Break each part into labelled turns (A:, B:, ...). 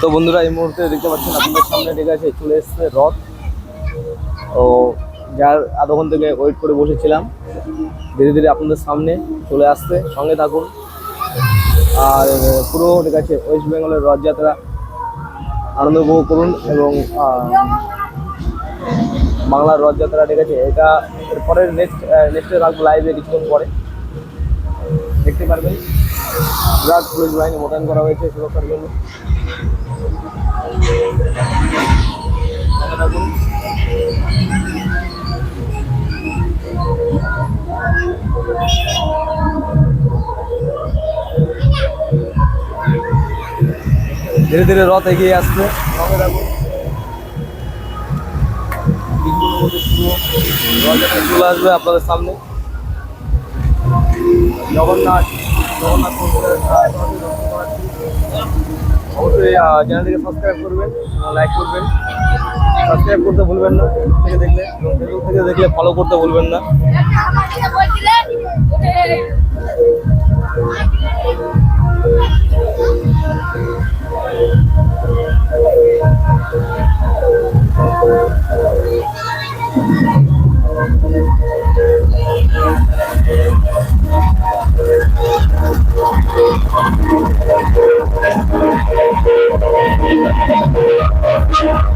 A: তো বন্ধুরা, এই মুহূর্তে দেখতে পাচ্ছেন আপনাদের সামনে ঠিক আছে, চলে এসছে রথ। ও যার আধঘন থেকে ওয়েট করে বসেছিলাম, ধীরে ধীরে আপনাদের সামনে চলে আসছে, সঙ্গে থাকুন। আর পুরো ঠিক আছে ওয়েস্ট বেঙ্গলের রথযাত্রা আনন্দ উপভোগ করুন এবং বাংলার রথযাত্রা ঠিক আছে, এটা এরপরে নেক্সট নেক্সটে রাখব লাইভে কিছুক্ষণ পরে। দেখতে পারবেন। বিরাট পুলিশ বাহিনী মোতায়েন করা হয়েছে সুরক্ষার জন্য। ধীরে ধীরে রথ এগিয়ে আসছে। রথযাত্রা চলে আসবে আপনাদের সামনে। জগন্নাথ জগন্নাথ অবশ্যই চ্যানেলটিকে সাবস্ক্রাইব করবেন লাইক করবেন। সাবস্ক্রাইব করতে ভুলবেন না থেকে দেখলে ফেসবুক থেকে দেখলে ফলো করতে ভুলবেন না।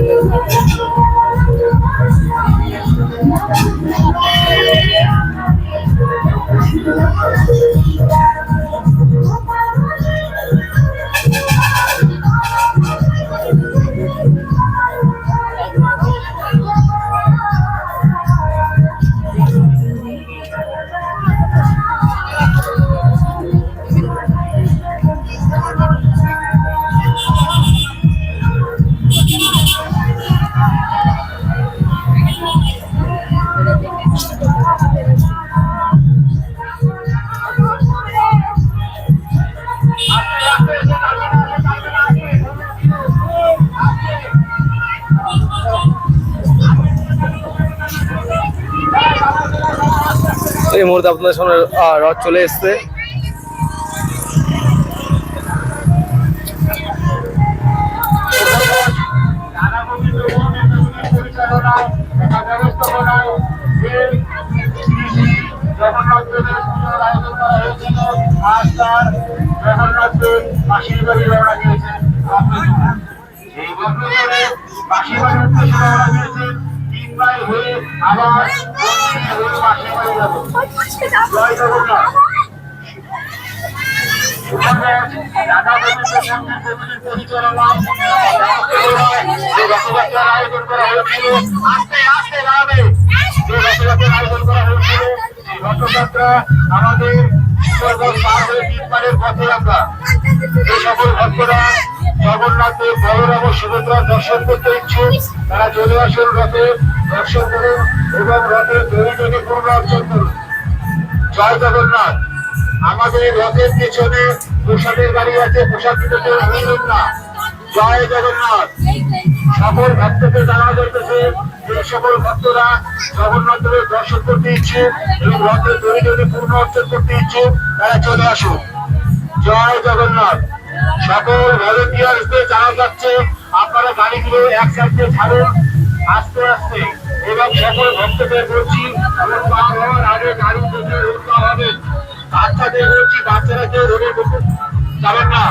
A: feel like এই মুহূর্তে আপনাদের সামনে রথ চলে এসছে।
B: আবার আয়োজন করা হয়েছিল আস্তে এই আমাদের পার তিনবারের পথে আমরা যে সকল ভক্তরা জগন্নাথের বলরাম ও সুভদ্রার দর্শন করতে ইচ্ছুক তারা চলে আসুন রথে দর্শন করুন এবং রথের দড়ি থেকে পূর্ণ অর্জন করুন জয় জগন্নাথ। আমাদের রথের পেছনে প্রসাদের গাড়ি আছে, প্রসাদ দিতে কেউ না। জয় জগন্নাথ। সকল ভক্তকে জানা যাইতেছে যে সকল ভক্তরা জগন্নাথের দর্শন করতে ইচ্ছুক এবং রথের দড়ি দড়ি পূর্ণ অর্জন করতে ইচ্ছুক, তারা চলে আসুন জয় জগন্নাথ। সকল ভলেন্টিয়ার্সদের জানা যাচ্ছে, আপনারা গাড়িগুলো এক সাইড দিয়ে ছাড়ুন। আস্তে আস্তে। এবং সকল ভক্তদের বলছি পার হওয়ার আগে গাড়ি থেকে উঠতে হবে বাচ্চাদের বলছি বাচ্চারা কেউ রোডের মধ্যে যাবেন না।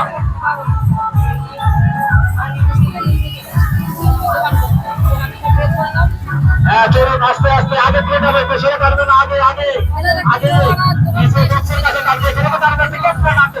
B: হ্যাঁ চলুন আস্তে আস্তে আগে দিয়ে যাবে পেছনে পারবে না আগে আগে আগে। পিছিয়ে বক্সের কাছে কাটবে এখানে তো তার কাছে কেউ নামতে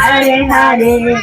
C: Hare Hare.